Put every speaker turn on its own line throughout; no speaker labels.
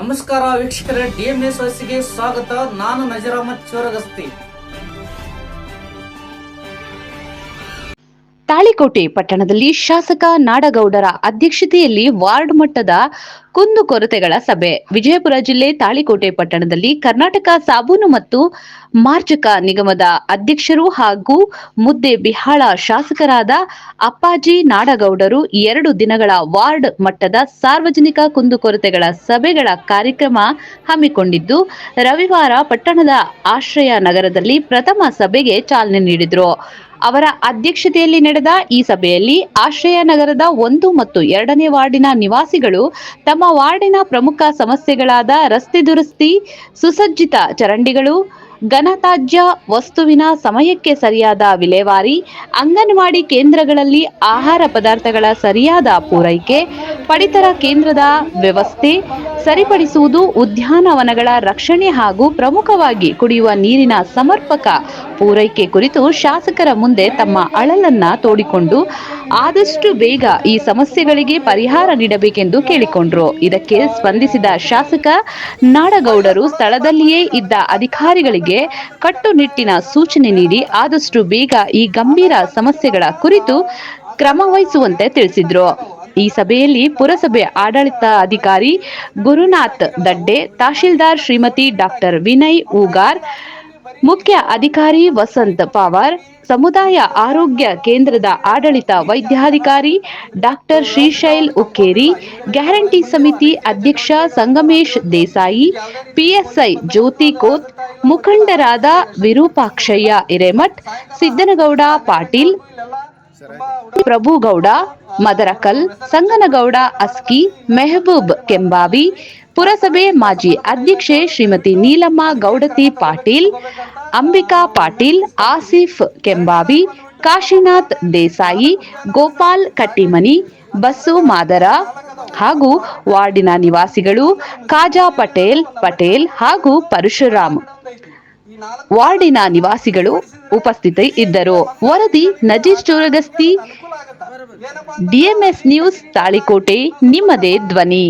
ನಮಸ್ಕಾರ ವೀಕ್ಷಕರೇ ಡಿಎಂಎಸ್ಗೆ ಸ್ವಾಗತ. ನಾನು ನಜರಾಮತ್ ಚೋರಗಸ್ತಿ.
ತಾಳಿಕೋಟೆ ಪಟ್ಟಣದಲ್ಲಿ ಶಾಸಕ ನಾಡಗೌಡರ ಅಧ್ಯಕ್ಷತೆಯಲ್ಲಿ ವಾರ್ಡ್ ಮಟ್ಟದ ಕುಂದುಕೊರತೆಗಳ ಸಭೆ. ವಿಜಯಪುರ ಜಿಲ್ಲೆ ತಾಳಿಕೋಟೆ ಪಟ್ಟಣದಲ್ಲಿ ಕರ್ನಾಟಕ ಸಾಬೂನು ಮತ್ತು ಮಾರ್ಜಕ ನಿಗಮದ ಅಧ್ಯಕ್ಷರು ಹಾಗೂ ಮುದ್ದೆ ಬಿಹಾಳ ಶಾಸಕರಾದ ಅಪ್ಪಾಜಿ ನಾಡಗೌಡರು ಎರಡು ದಿನಗಳ ವಾರ್ಡ್ ಮಟ್ಟದ ಸಾರ್ವಜನಿಕ ಕುಂದುಕೊರತೆಗಳ ಸಭೆಗಳ ಕಾರ್ಯಕ್ರಮ ಹಮ್ಮಿಕೊಂಡಿದ್ದು, ರವಿವಾರ ಪಟ್ಟಣದ ಆಶ್ರಯ ನಗರದಲ್ಲಿ ಪ್ರಥಮ ಸಭೆಗೆ ಚಾಲನೆ ನೀಡಿದರು. ಅವರ ಅಧ್ಯಕ್ಷತೆಯಲ್ಲಿ ನಡೆದ ಈ ಸಭೆಯಲ್ಲಿ ಆಶ್ರಯ ನಗರದ ಒಂದು ಮತ್ತು ಎರಡನೇ ವಾರ್ಡಿನ ನಿವಾಸಿಗಳು ತಮ್ಮ ವಾರ್ಡಿನ ಪ್ರಮುಖ ಸಮಸ್ಯೆಗಳಾದ ರಸ್ತೆ ದುರಸ್ತಿ, ಸುಸಜ್ಜಿತ ಚರಂಡಿಗಳು ಘನತ್ಯಾಜ್ಯ ವಸ್ತುವಿನ ಸಮಯಕ್ಕೆ ಸರಿಯಾದ ವಿಲೇವಾರಿ, ಅಂಗನವಾಡಿ ಕೇಂದ್ರಗಳಲ್ಲಿ ಆಹಾರ ಪದಾರ್ಥಗಳ ಸರಿಯಾದ ಪೂರೈಕೆ, ಪಡಿತರ ಕೇಂದ್ರದ ವ್ಯವಸ್ಥೆ, ಸರಿಪಡಿಸುವುದು ಉದ್ಯಾನವನಗಳ ರಕ್ಷಣೆ ಹಾಗೂ ಪ್ರಮುಖವಾಗಿ ಕುಡಿಯುವ ನೀರಿನ ಸಮರ್ಪಕ ಪೂರೈಕೆ ಕುರಿತು ಶಾಸಕರ ಮುಂದೆ ತಮ್ಮ ಅಳಲನ್ನ ತೋಡಿಕೊಂಡು, ಆದಷ್ಟು ಬೇಗ ಈ ಸಮಸ್ಯೆಗಳಿಗೆ ಪರಿಹಾರ ನೀಡಬೇಕೆಂದು ಕೇಳಿಕೊಂಡ್ರು. ಇದಕ್ಕೆ ಸ್ಪಂದಿಸಿದ ಶಾಸಕ ನಾಡಗೌಡರು ಸ್ಥಳದಲ್ಲಿಯೇ ಇದ್ದ ಅಧಿಕಾರಿಗಳಿಗೆ ಕಟ್ಟುನಿಟ್ಟಿನ ಸೂಚನೆ ನೀಡಿ ಆದಷ್ಟು ಬೇಗ ಈ ಗಂಭೀರ ಸಮಸ್ಯೆಗಳ ಕುರಿತು ಕ್ರಮ ವಹಿಸುವಂತೆ ತಿಳಿಸಿದ್ರು. ಈ ಸಭೆಯಲ್ಲಿ ಪುರಸಭೆ ಆಡಳಿತ ಅಧಿಕಾರಿ ಗುರುನಾಥ್ ದಡ್ಡೆ, ತಹಶೀಲ್ದಾರ್ ಶ್ರೀಮತಿ ಡಾಕ್ಟರ್ ವಿನಯ್ ಊಗಾರ್ ಮುಖ್ಯ ಅಧಿಕಾರಿ ವಸಂತ್ ಪವಾರ್, ಸಮುದಾಯ ಆರೋಗ್ಯ ಕೇಂದ್ರದ ಆಡಳಿತ ವೈದ್ಯಾಧಿಕಾರಿ ಡಾಕ್ಟರ್ ಶ್ರೀಶೈಲ್ ಉಕ್ಕೇರಿ, ಗ್ಯಾರಂಟಿ ಸಮಿತಿ ಅಧ್ಯಕ್ಷ ಸಂಗಮೇಶ್ ದೇಸಾಯಿ, ಪಿಎಸ್ಐ ಜ್ಯೋತಿ ಕೋತ್, ಮುಖಂಡರಾದ ವಿರೂಪಾಕ್ಷಯ್ಯ ಹಿರೇಮಠ್, ಸಿದ್ದನಗೌಡ ಪಾಟೀಲ್, ಪ್ರಭುಗೌಡ, ಮದರಕಲ್, ಸಂಗನಗೌಡ ಅಸ್ಕಿ, ಮೆಹಬೂಬ್ ಕೆಂಬಾವಿ, ಪುರಸಭೆ ಮಾಜಿ ಅಧ್ಯಕ್ಷೆ ಶ್ರೀಮತಿ ನೀಲಮ್ಮ ಗೌಡತಿ ಪಾಟೀಲ್, ಅಂಬಿಕಾ ಪಾಟೀಲ್, ಆಸಿಫ್ ಕೆಂಬಾವಿ, ಕಾಶಿನಾಥ್ ದೇಸಾಯಿ, ಗೋಪಾಲ್ ಕಟ್ಟಿಮನಿ ಬಸ್ಸು ಮಾದರ ಹಾಗೂ ವಾರ್ಡಿನ ನಿವಾಸಿಗಳು ಕಾಜಾ ಪಟೇಲ್ ಪಟೇಲ್ ಹಾಗೂ ಪರಶುರಾಮ್. ವಾರ್ಡಿನ ನಿವಾಸಿಗಳು ಉಪಸ್ಥಿತಿ ಇದ್ದರು ವರದಿ ನಜೀರ್ ಚೋರಗಸ್ತಿ ಡಿಎಂಎಸ್ ನ್ಯೂಸ್ ತಾಳಿಕೋಟೆ, ನಿಮ್ಮದೇ ಧ್ವನಿ.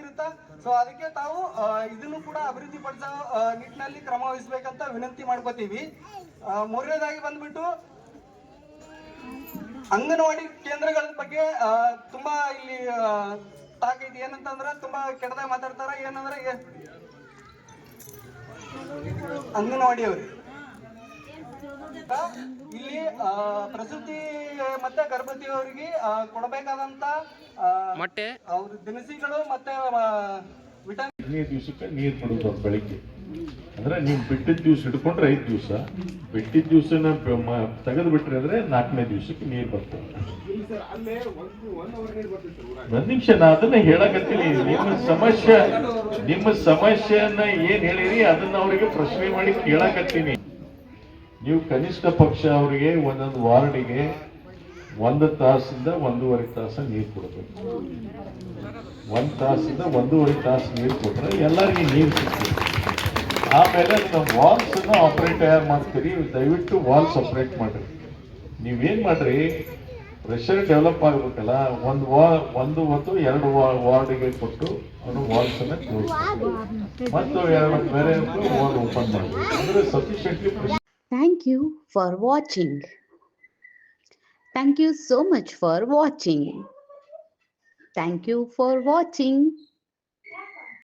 ಇರುತ್ತೆ? ಸೊ ಅದಕ್ಕೆ ತಾವು ಇದನ್ನು ಕೂಡ ಅಭಿವೃದ್ಧಿ ಪಡಿಸೋ ನಿಟ್ಟಿನಲ್ಲಿ ಕ್ರಮ ವಹಿಸ್ಬೇಕಂತ ವಿನಂತಿ ಮಾಡ್ಕೋತೀವಿ. ಮೂರನೇದಾಗಿ ಬಂದ್ಬಿಟ್ಟು, ಅಂಗನವಾಡಿ ಕೇಂದ್ರಗಳ ಬಗ್ಗೆ ತುಂಬಾ ಇಲ್ಲಿ ಟಾಕ್ ಐತಿ ಏನಂತಂದ್ರೆ, ತುಂಬಾ ಕೆಟ್ಟದಾಗಿ ಮಾತಾಡ್ತಾರ. ಏನಂದ್ರೆ ಅಂಗನವಾಡಿ ಅವ್ರಿ ಇಲ್ಲಿ ಪ್ರಸೂತಿ ಮತ್ತೆ ಗರ್ಭವತಿಯವರಿಗೆ ಅವರಿಗೆ ಕೊಡಬೇಕಾದಂತ
ಮೊಟ್ಟೆ.
ಅವ್ರ ದಿನಸಿಗಳು ಮತ್ತೆ ವಿಟಮಿನ್
ಹದಿನೈದು ದಿವಸಕ್ಕೆ ನೀರು ಬಿಡೋದು ಬೆಳಿಗ್ಗೆ. ಅಂದ್ರೆ ನೀವು ಬಿಟ್ಟಿದ್ದ ದಿವಸ ಹಿಡ್ಕೊಂಡ್ರೆ ಐದು ದಿವಸ. ಬಿಟ್ಟಿದ್ದ ದಿವಸನ ತೆಗೆದು ಬಿಟ್ರಿ ಅಂದ್ರೆ ನಾಲ್ಕನೇ ದಿವಸಕ್ಕೆ ನೀರು ಬರ್ತದೆ ಒಂದ್ ನಿಮಿಷ ನಾ ಅದನ್ನ ಹೇಳಕತ್ತೀನಿ. ನಿಮ್ಮ ಸಮಸ್ಯೆ ನಿಮ್ಮ ಸಮಸ್ಯೆಯನ್ನ ಏನ್ ಹೇಳಿರಿ ಅದನ್ನ ಅವರಿಗೆ ಪ್ರಶ್ನೆ ಮಾಡಿ ಕೇಳಕತ್ತೀನಿ. ನೀವು ಕನಿಷ್ಠ ಪಕ್ಷ ಅವರಿಗೆ ಒಂದೊಂದು ವಾರ್ಡಿಗೆ ಒಂದು ತಾಸಿಂದ ಒಂದೂವರೆ ತಾಸು ನೀರು ಕೊಡಬೇಕು. ಒಂದು ತಾಸಿಂದ ಒಂದೂವರೆ ತಾಸು ನೀರು ಕೊಟ್ಟರೆ ಎಲ್ಲರಿಗೂ ನೀರು ಸಿಗ್ತದೆ. ಆಮೇಲೆ ನಮ್ಮ ವಾಲ್ಸ್ ಆಪ್ರೇಟ್ ಆಪರೇಟ್ ಯಾರು ಮಾಡ್ತೀರಿ? ದಯವಿಟ್ಟು ವಾಲ್ಸ್ ಆಪರೇಟ್ ಮಾಡಿರಿ. ನೀವೇನು ಮಾಡ್ರಿ? ಪ್ರೆಷರ್ ಡೆವಲಪ್ ಆಗ್ಬೇಕಲ್ಲ, ಒಂದು ವಾ, ಒಂದು ಹೊತ್ತು ಎರಡು ವಾರ್ಡಿಗೆ ಕೊಟ್ಟು ಅವನು ವಾಲ್ಸನ್ನು ಕ್ಲೋಸ್ ಮತ್ತು ಎರಡು, ಬೇರೆ ವಾರ್ಡ್ ಓಪನ್ ಮಾಡಿ ಅಂದ್ರೆ ಸಫಿಷಿಯಂಟ್ಲಿ
Thank you for watching. Thank you so much for watching. Thank you for watching.